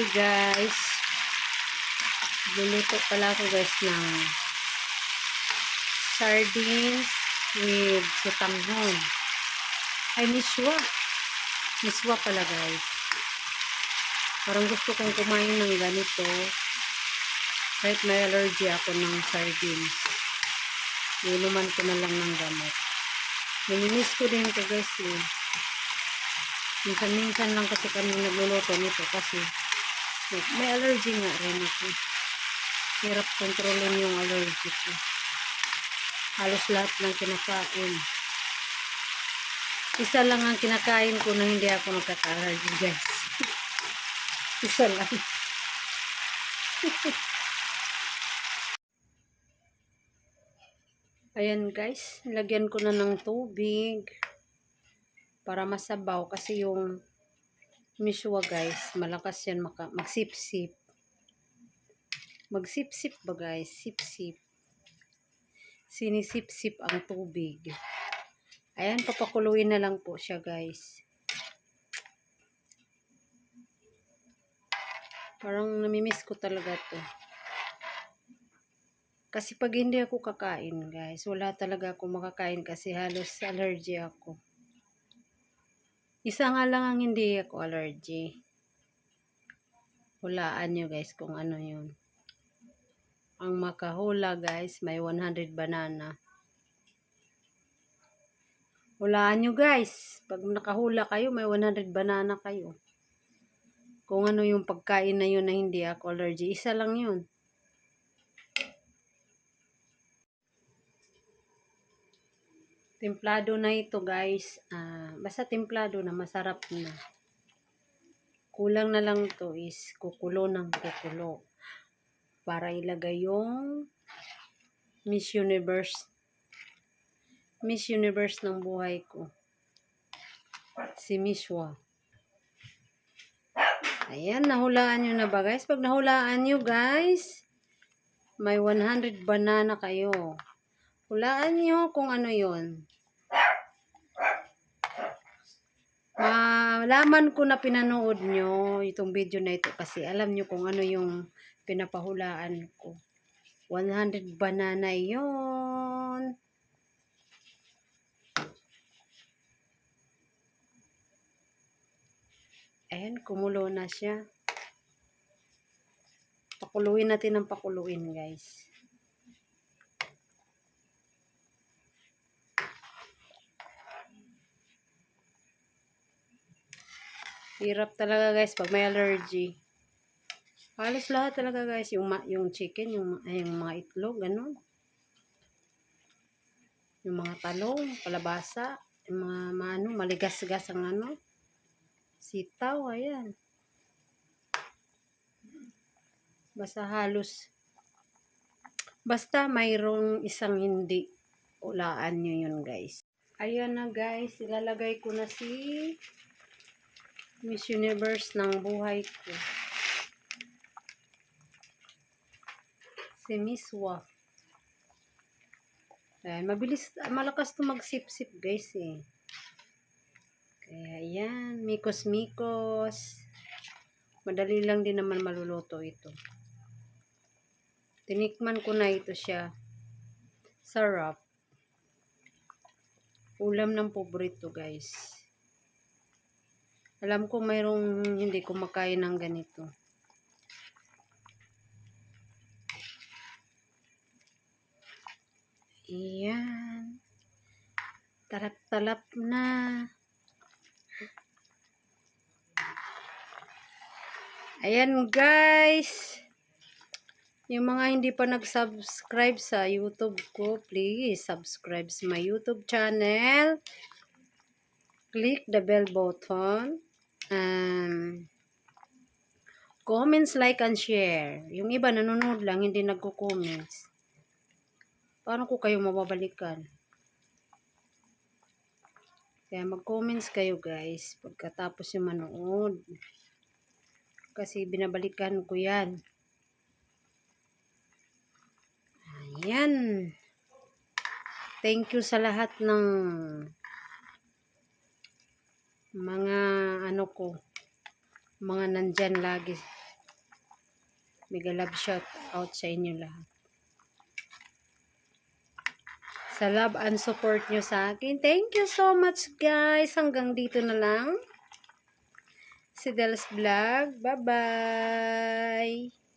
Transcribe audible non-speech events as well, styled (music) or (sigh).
Hi guys. Luluto pala ako guys ng sardines with sutanghon. Ay, miswa. Miswa pala guys. Parang gusto kong kumain ng ganito. Kahit may allergy ako ng sardines. Inuman ko na lang ng gamot. Namimiss ko din ito guys eh. Minsan-minsan lang kasi kami nagluluto nito kasi may allergy nga rin ako. Hirap kontrolin yung allergy ko. Halos lahat ng kinakain. Isa lang ang kinakain ko na hindi ako nagkaka-allergy guys. (laughs) Isa lang. (laughs) Ayan guys, lagyan ko na ng tubig para masabaw kasi yung miswa guys, malakas yan maka, magsipsip. Magsipsip ba guys? Sipsip. Sinisipsip ang tubig. Ayan, papakuluin na lang po siya guys. Parang namimiss ko talaga to. Kasi pag hindi ako kakain guys, wala talaga ako makakain kasi halos allergy ako. Isa nga lang ang hindi ako allergy. Hulaan nyo guys kung ano yun. Ang makahula guys, may 100 banana. Hulaan nyo guys. Pag nakahula kayo, may 100 banana kayo. Kung ano yung pagkain na yun na hindi ako allergy. Isa lang yun. Templado na ito guys. Ah, basta templado na masarap na. Kulang na lang to is kukulo ng kukulo. Para ilagay yung Miss Universe. Miss Universe ng buhay ko. Si Mishwa. Ayan, nahulaan nyo na ba guys? Pag nahulaan nyo guys, may 100 banana kayo. Hulaan nyo kung ano yon. Malaman ko na pinanood nyo itong video na ito kasi alam nyo kung ano yung pinapahulaan ko. 100 banana yon. Ayan, kumulo na siya. Pakuluin natin ng pakuluin, guys. Hirap talaga, guys, pag may allergy. Halos lahat talaga, guys. Yung, yung chicken, yung, ay, yung mga itlog, ano. Yung mga talong, palabasa, yung mga ano, maligas-gas ang ano. Sitaw, ayan. Basta halos. Basta mayroong isang hindi. Ulaan nyo yun, guys. Ayan na, guys. Ilalagay ko na si Miss Universe ng buhay ko. Si Miss Wa. Ayan, mabilis, malakas to magsip-sip, guys, eh. Kaya yan, mikos-mikos. Madali lang din naman maluluto ito. Tinikman ko na ito siya. Sarap. Ulam ng paborito guys. Alam ko mayroong hindi kumakain ng ganito. Iyan. Talap-talap na. Ayan guys. Yung mga hindi pa nag-subscribe sa YouTube ko, please subscribe sa my YouTube channel. Click the bell button. Um, comments, like, and share. Yung iba nanonood lang, hindi nagko-comments. Paano ko kayo mababalikan? Kaya mag-comments kayo guys pagkatapos yung manood. Kasi binabalikan ko yan. Ayan. Thank you sa lahat ng mga ano ko, mga nandyan lagi Mega love shout out sa inyo lahat. Sa love and support nyo sa akin. Thank you so much guys. Hanggang dito na lang. Si Dels Vlog. Bye-bye.